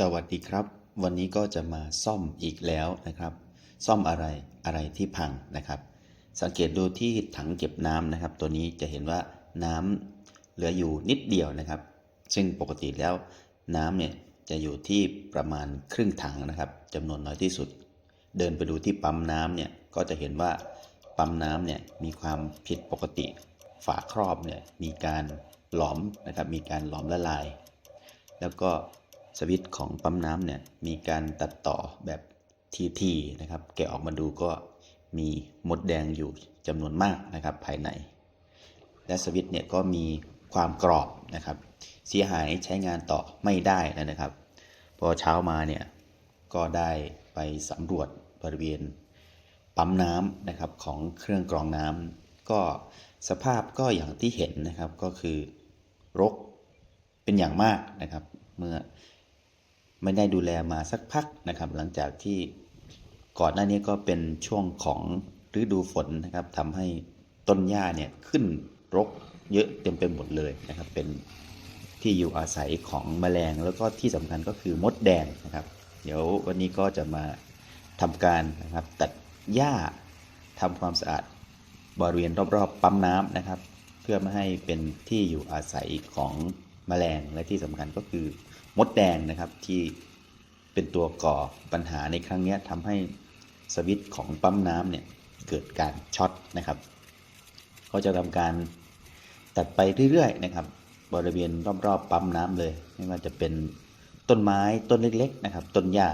สวัสดีครับ วันนี้ก็จะมาซ่อมอีกแล้วนะครับ ซ่อมอะไรอะไรที่พังนะครับ สังเกตดูที่ถังเก็บน้ำนะครับ ตัวนี้จะเห็นว่าน้ำเหลืออยู่นิดเดียวนะครับ ซึ่งปกติแล้วน้ำเนี่ยจะอยู่ที่ประมาณครึ่งถังนะครับจำนวนน้อยที่สุด เดินไปดูที่ปั๊มน้ำเนี่ยก็จะเห็นว่าปั๊มน้ำเนี่ยมีความผิดปกติ ฝาครอบเนี่ยมีการหลอมนะครับมีการหลอมละลาย แล้วก็ สวิตช์ของปั๊มน้ำเนี่ยมีการตัดต่อแบบทีๆนะครับ แกะออกมาดูก็มีมดแดงอยู่จำนวนมากนะครับภายใน และสวิตช์เนี่ยก็มีความกรอบนะครับ เสียหายใช้งานต่อไม่ได้แล้วนะครับ พอเช้ามาเนี่ยก็ได้ไปสำรวจบริเวณปั๊มน้ำนะครับของเครื่องกรองน้ำก็สภาพก็อย่างที่เห็นนะครับก็คือรกเป็นอย่างมากนะครับ เมื่อ ไม่ได้ดูแลมาสักพักนะครับ หลังจากที่ก่อนหน้านี้ก็เป็นช่วงของฤดูฝนนะครับทำให้ต้นหญ้าเนี่ยขึ้นรกเยอะเต็มไปหมดเลยนะครับ เป็นที่อยู่อาศัยของแมลงแล้วก็ที่สำคัญก็คือมดแดงนะครับ เดี๋ยววันนี้ก็จะมาทำการนะครับตัดหญ้าทำความสะอาดบริเวณรอบๆ ปั๊มน้ำนะครับ เพื่อไม่ให้เป็นที่อยู่อาศัยของ แมลงและที่สำคัญก็คือมดแดงนะครับที่เป็นตัวก่อปัญหาในครั้งนี้ทำให้สวิตช์ของปั๊มน้ำเนี่ยเกิดการช็อตนะครับก็จะทำการตัดไปเรื่อยๆนะครับบริเวณรอบๆปั๊มน้ำเลย ไม่ว่าจะเป็นต้นไม้ต้นเล็กๆนะครับต้นหญ้า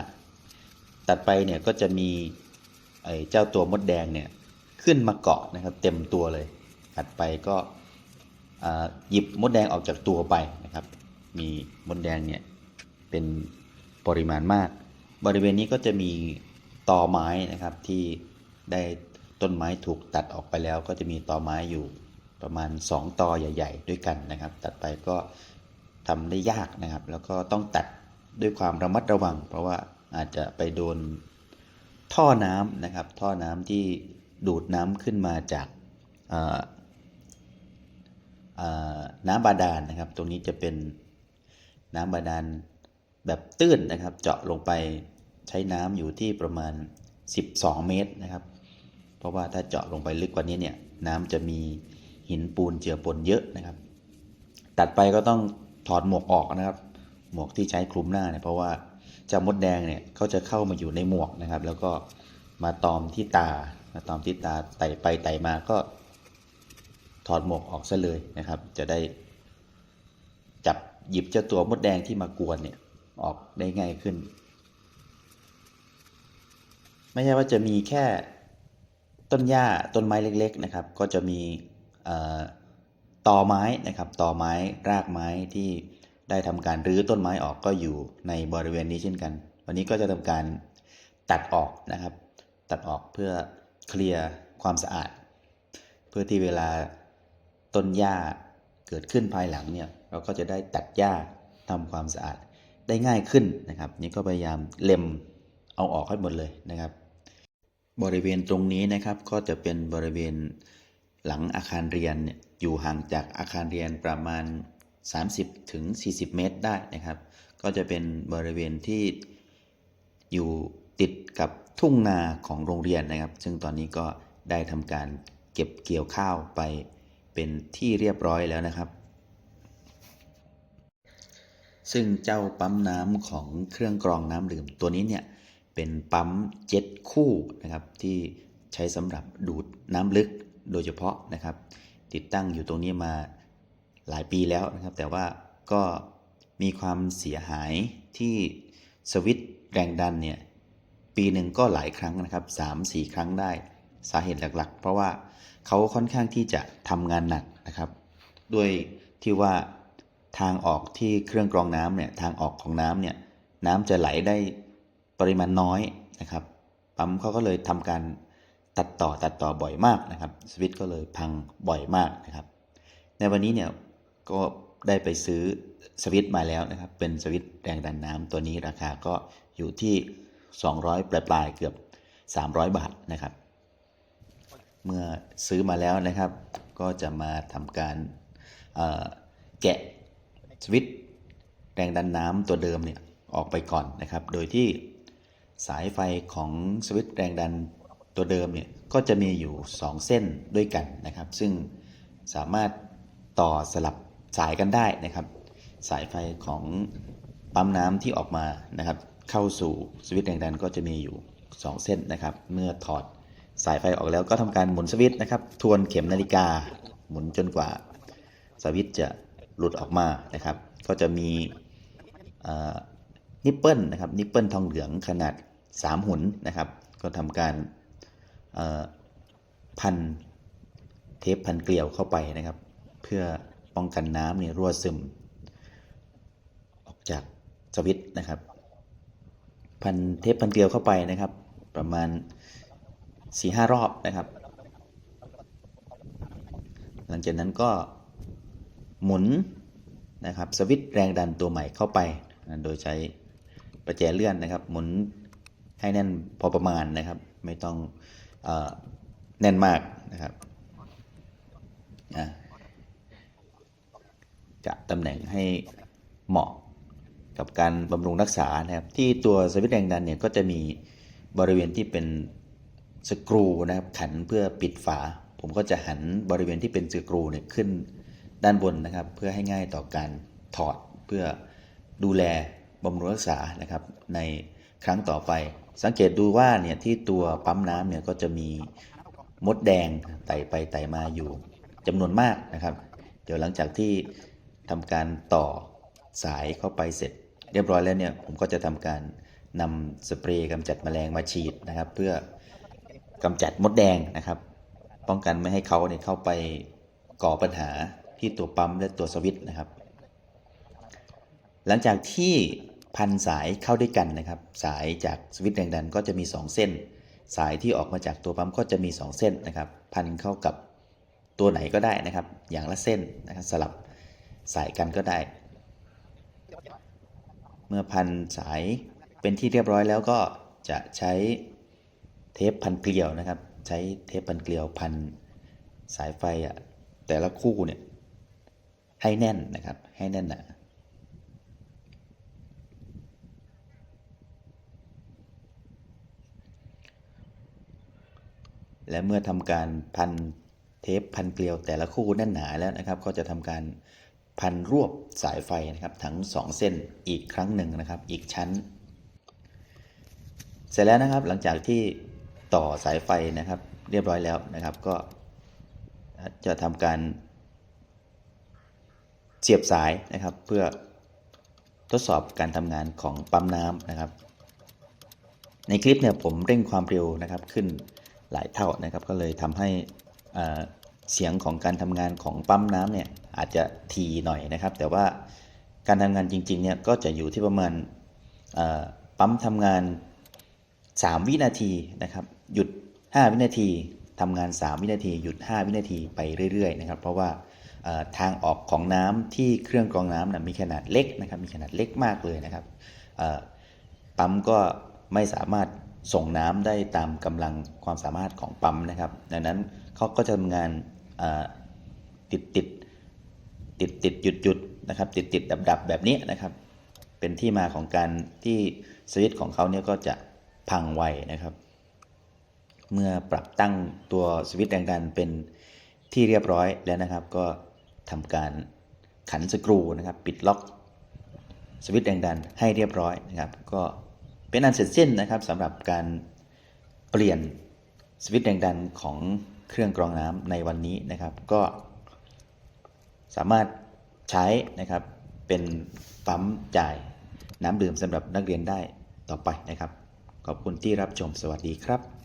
ตัดไปเนี่ยก็จะมีไอ้เจ้าตัวมดแดงเนี่ยขึ้นมาเกาะนะครับ เต็มตัวเลย ตัดไปก็ หยิบมดแดงออกจากตัวไปนะครับ มีมดแดงเนี่ยเป็นปริมาณมาก บริเวณนี้ก็จะมีตอไม้นะครับที่ได้ต้นไม้ถูกตัดออกไปแล้ว ก็จะมีตอไม้อยู่ประมาณ 2ตอใหญ่ ๆ ด้วยกันนะครับ ตัดไปก็ทำได้ยากนะครับ แล้วก็ต้องตัดด้วยความระมัดระวัง เพราะว่าอาจจะไปโดนท่อน้ำนะครับ ท่อน้ำที่ดูดน้ำขึ้นมาจาก น้ำบาดาลนะครับ ตรงนี้จะเป็นน้ำบาดาลแบบตื้นนะครับ เจาะลงไปใช้น้ำอยู่ที่ประมาณ 12 เมตรนะครับ เพราะว่าถ้าเจาะลงไปลึกกว่านี้เนี่ยน้ำจะมีหินปูนเจือปนเยอะนะครับ ตัดไปก็ต้องถอดหมวกออกนะครับ หมวกที่ใช้คลุมหน้าเนี่ยเพราะว่าเจ้ามดแดงเนี่ยเขาจะเข้ามาอยู่ในหมวกนะครับ แล้วก็มาตอมที่ตามาตอมที่ตาไต่ไปไต่มาก็ อดหมวกออกซะเลยนะครับ จะได้จับหยิบเจ้าตัวมดแดงที่มากวนเนี่ยออกได้ง่ายขึ้น ไม่ใช่ว่าจะมีแค่ต้นหญ้าต้นไม้เล็ก ๆนะครับ ก็จะมีเอ่อตอไม้นะครับตอไม้รากไม้ที่ได้ทำการรื้อต้นไม้ออกก็อยู่ในบริเวณนี้เช่นกัน วันนี้ก็จะทำการตัดออกนะครับ ตัดออกเพื่อเคลียร์ความสะอาด เพื่อที่เวลา ต้นหญ้าเกิดขึ้นภายหลังเนี่ยเราก็จะได้ตัดหญ้าทำความสะอาดได้ง่ายขึ้นนะครับ นี่ก็พยายามเล็มเอาออกให้หมดเลยนะครับ บริเวณตรงนี้นะครับก็จะเป็นบริเวณหลังอาคารเรียนเนี่ยอยู่ห่างจากอาคารเรียนประมาณ 30ถึง40 เมตรได้นะครับ ก็จะเป็นบริเวณที่อยู่ติดกับทุ่งนาของโรงเรียนนะครับ ซึ่งตอนนี้ก็ได้ทำการเก็บเกี่ยวข้าวไป เป็นที่เรียบร้อยแล้วนะครับ ซึ่งเจ้าปั๊มน้ำของเครื่องกรองน้ำดื่มตัวนี้เนี่ยเป็นปั๊มเจ็ตคู่นะครับที่ใช้สำหรับดูดน้ำลึกโดยเฉพาะนะครับ ติดตั้งอยู่ตรงนี้มาหลายปีแล้วนะครับ แต่ว่าก็มีความเสียหายที่สวิตช์แรงดันเนี่ยปีหนึ่งก็หลายครั้งนะครับ3 4 ครั้งได้สาเหตุหลักๆ เพราะว่า เขาค่อนข้างที่จะทำงานหนักนะครับ ด้วยที่ว่าทางออกที่เครื่องกรองน้ำเนี่ยทางออกของน้ำเนี่ยน้ำจะไหลได้ปริมาณน้อยนะครับปั๊มเขาก็เลยทำการตัดต่อตัดต่อบ่อยมากนะครับสวิตก็เลยพังบ่อยมากนะครับ ในวันนี้เนี่ยก็ได้ไปซื้อสวิตมาแล้วนะครับ เป็นสวิตแรงดันน้ำตัวนี้ราคาก็อยู่ที่ 200 ปลายๆเกือบ 300 บาทนะครับ เมื่อซื้อมาแล้วนะครับ ก็จะมาทำการแกะสวิตช์แรงดันน้ำตัวเดิมเนี่ยออกไปก่อนนะครับ โดยที่สายไฟของสวิตช์แรงดันตัวเดิมเนี่ยก็จะมีอยู่ 2 เส้นด้วยกันนะครับ ซึ่งสามารถต่อสลับสายกันได้นะครับ สายไฟของปั๊มน้ำที่ออกมานะครับ เข้าสู่สวิตช์แรงดันก็จะมีอยู่ 2 เส้นนะครับ เมื่อถอด สายไฟออกแล้วก็ทำการหมุนสวิตช์นะครับ ทวนเข็มนาฬิกา หมุนจนกว่าสวิตช์จะหลุดออกมานะครับ ก็จะมีนิปเปิลนะครับนิปเปิลทองเหลืองขนาด 3 หุนนะครับ ก็ทำการพันเทปพันเกลียวเข้าไปนะครับ เพื่อป้องกันน้ำเนี่ยรั่วซึม ออกจากสวิตช์นะครับ พันเทปพันเกลียวเข้าไปนะครับ ประมาณ 4-5รอบนะครับ หลังจากนั้นก็หมุนนะครับสวิตช์แรงดันตัวใหม่เข้าไปนะโดยใช้ประแจเลื่อนนะครับ หมุนให้แน่นพอประมาณนะครับ ไม่ต้องอแน่นมากนะครับจะตำแหน่งให้เหมาะกับการบำรุงรักษานะครับ ที่ตัวสวิตช์แรงดันเนี่ยก็จะมีบริเวณที่เป็น สกรูนะครับขันเพื่อปิดฝา ผมก็จะหันบริเวณที่เป็นสกรูเนี่ยขึ้นด้านบนนะครับ เพื่อให้ง่ายต่อการถอดเพื่อดูแลบำรุงรักษานะครับในครั้งต่อไป สังเกตดูว่าเนี่ยที่ตัวปั๊มน้ำเนี่ยก็จะมีมดแดงไต่ไปไต่มาอยู่จำนวนมากนะครับ เดี๋ยวหลังจากที่ทำการต่อสายเข้าไปเสร็จ เรียบร้อยแล้วเนี่ยผมก็จะทำการนำสเปรย์กำจัดแมลงมาฉีดนะครับ เพื่อ กำจัดมดแดงนะครับ ป้องกันไม่ให้เขาเนี่ยเข้าไปก่อปัญหาที่ตัวปั๊มและตัวสวิตช์นะครับ หลังจากที่พันสายเข้าด้วยกันนะครับ สายจากสวิตช์แรงดันก็จะมี 2 เส้น สายที่ออกมาจากตัวปั๊มก็จะมี 2 เส้นนะครับ พันเข้ากับตัวไหนก็ได้นะครับ อย่างละเส้นนะครับสลับสายกันก็ได้ เมื่อพันสายเป็นที่เรียบร้อยแล้วก็จะใช้ เทปพันเกลียวนะครับ ใช้เทปพันเกลียวพันสายไฟอะแต่ละคู่เนี่ยให้แน่นนะครับ ให้แน่นหนาและเมื่อทำการพันเทปพันเกลียวแต่ละคู่แน่นหนาแล้วนะครับ ก็จะทำการพันรวบสายไฟนะครับทั้ง 2 เส้นอีกครั้งหนึ่งนะครับ อีกชั้น เสร็จแล้วนะครับหลังจากที่ ต่อสายไฟนะครับ เรียบร้อยแล้วนะครับ ก็จะทำการเสียบสายนะครับ เพื่อทดสอบการทำงานของปั๊มน้ำนะครับ ในคลิปเนี่ยผมเร่งความเร็วนะครับขึ้นหลายเท่านะครับ ก็เลยทำให้เสียงของการทำงานของปั๊มน้ำเนี่ยอาจจะทีหน่อยนะครับ แต่ว่าการทำงานจริงๆเนี่ยก็จะอยู่ที่ประมาณปั๊มทำงาน 3 วินาทีนะครับ หยุด 5 วินาทีทำงาน 3 วินาที หยุด 5 วินาทีไปเรื่อยๆนะครับ เพราะว่าทางออกของน้ำที่เครื่องกรองน้ำนะมีขนาดเล็กนะครับ มีขนาดเล็กมากเลยนะครับปั๊มก็ไม่สามารถส่งน้ำได้ตามกำลังความสามารถของปั๊มนะครับ ดังนั้นเขาก็จะทำงานติดติดติดติดหยุดหยุดนะครับ ติดติดดับดับแบบนี้นะครับ เป็นที่มาของการที่สวิตช์ของเขาเนี่ยก็จะพังไวนะครับ เมื่อปรับตั้งตัวสวิตช์แรงดันเป็นที่เรียบร้อยแล้วนะครับ ก็ทำการขันสกรูนะครับ ปิดล็อกสวิตช์แรงดันให้เรียบร้อยนะครับ ก็เป็นอันเสร็จสิ้นนะครับสำหรับการเปลี่ยนสวิตช์แรงดันของเครื่องกรองน้ำในวันนี้นะครับ ก็สามารถใช้นะครับเป็นปั๊มจ่ายน้ำดื่มสำหรับนักเรียนได้ต่อไปนะครับ ขอบคุณที่รับชมสวัสดีครับ